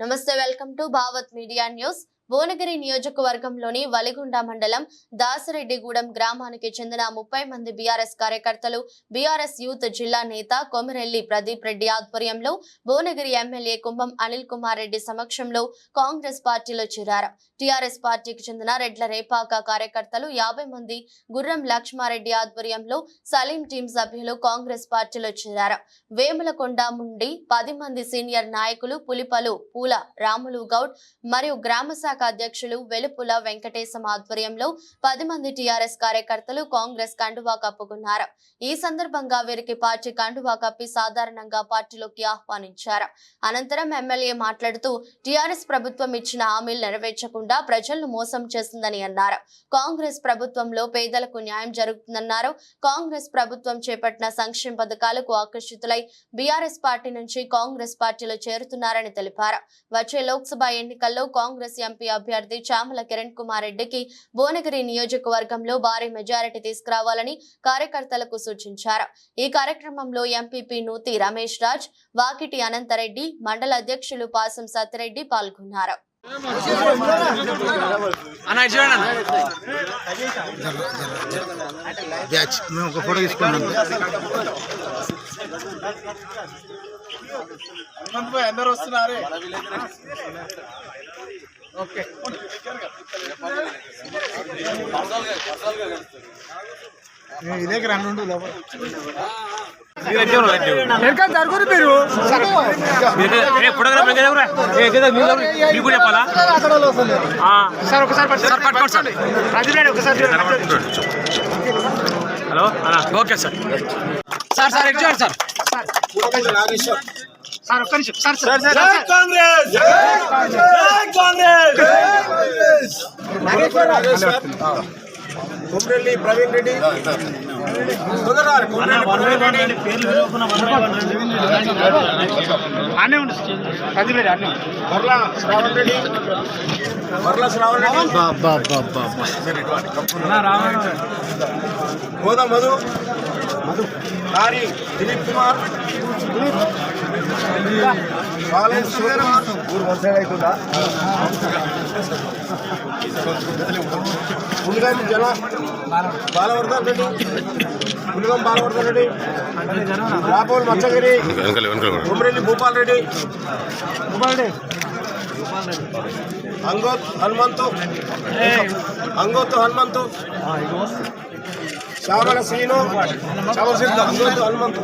నమస్తే welcome to Bhavat media news Bhuvanagiri నియోజకవర్గంలోని వలిగుండ మండలం దాసరెడ్డిగూడెం గ్రామానికి చెందిన ముప్పై మంది బీఆర్ఎస్ కార్యకర్తలు బీఆర్ఎస్ యూత్ జిల్లా నేత కొమిరెల్లి ప్రదీప్ రెడ్డి ఆధ్వర్యంలో భువనగిరి ఎమ్మెల్యే కుంభం అనిల్ కుమార్ రెడ్డి సమక్షంలో కాంగ్రెస్ పార్టీలో చేరారు. టీఆర్ఎస్ పార్టీకి చెందిన రెడ్ల రేపాక కార్యకర్తలు యాభై మంది గుర్రం లక్ష్మారెడ్డి ఆధ్వర్యంలో సలీం టీం సభ్యులు కాంగ్రెస్ పార్టీలో చేరారు. వేములకొండ నుండి పది మంది సీనియర్ నాయకులు పులిపలు పూల రాములు గౌడ్ మరియు గ్రామ శాఖ అధ్యక్షులు వెలుపుల వెంకటేశం ఆధ్వర్యంలో పది మంది టీఆర్ఎస్ కార్యకర్తలు కాంగ్రెస్ కండువా కప్పుకున్నారు. ఈ సందర్భంగా వీరికి పార్టీ కండువా కప్పి సాధారణంగా పార్టీలోకి ఆహ్వానించారు. అనంతరం ఎమ్మెల్యే మాట్లాడుతూ టీఆర్ఎస్ ప్రభుత్వం ఇచ్చిన హామీలు నెరవేర్చకుండా ప్రజలను మోసం చేస్తుందని అన్నారు. కాంగ్రెస్ ప్రభుత్వంలో పేదలకు న్యాయం జరుగుతుందన్నారు. కాంగ్రెస్ ప్రభుత్వం చేపట్టిన సంక్షేమ పథకాలకు ఆకర్షితులై బీఆర్ఎస్ పార్టీ నుంచి కాంగ్రెస్ పార్టీలో చేరుతున్నారని తెలిపారు. వచ్చే లోక్సభ ఎన్నికల్లో కాంగ్రెస్ ఎంపీ అభ్యర్థి చామల కిరణ్ కుమార్ రెడ్డికి భువనగిరి నియోజకవర్గంలో భారీ మెజారిటీ తీసుకురావాలని కార్యకర్తలకు సూచించారు. ఈ కార్యక్రమంలో ఎంపీపీ నూతి రమేష్ రాజ్ వాకిటి అనంతరెడ్డి మండల అధ్యక్షులు పాసం సత్యరెడ్డి పాల్గొన్నారు. బ్యాచ్. మేము ఒక ఫోటో తీసుకున్నాం. అందరూ వస్తున్నారు? ఓకే. ఇదే రెండు లోపల. ఫోటోగ్రాఫర్ మీకు చెప్పాలా సార్ ఒకసారి పట్టు- సార్ పట్టుకోండి సార్. హలో సార్ ఒక్క నిమిషం సార్ సార్ కొమరెల్లి ప్రవీణ్ రెడ్డి. అన్నీ ఉంది ప్రతిపేరు అన్నీ ఉంది. మరలా శ్రావణ్ రెడ్డి. మరలా శ్రావణ్ రెడ్డి. గోదా మధు. మధు. నారి దిలీప్ కుమార్. పులిగాం జన బాలవర్ధన్ రెడ్డి. పులిగాం బాలవర్ధన్ రెడ్డి. రాపోల్ మచ్చగిరి. కొమరెల్లి భూపాల్ రెడ్డి. భూపాల్ రెడ్డి. আঙ্গত হনুমন্ত। আঙ্গত হনুমন্ত। ಶ್ರಾವಣ ಶ್ರೀನು ಶ್ರಾವಣ ಶ್ರೀ ಹನುಮಂತ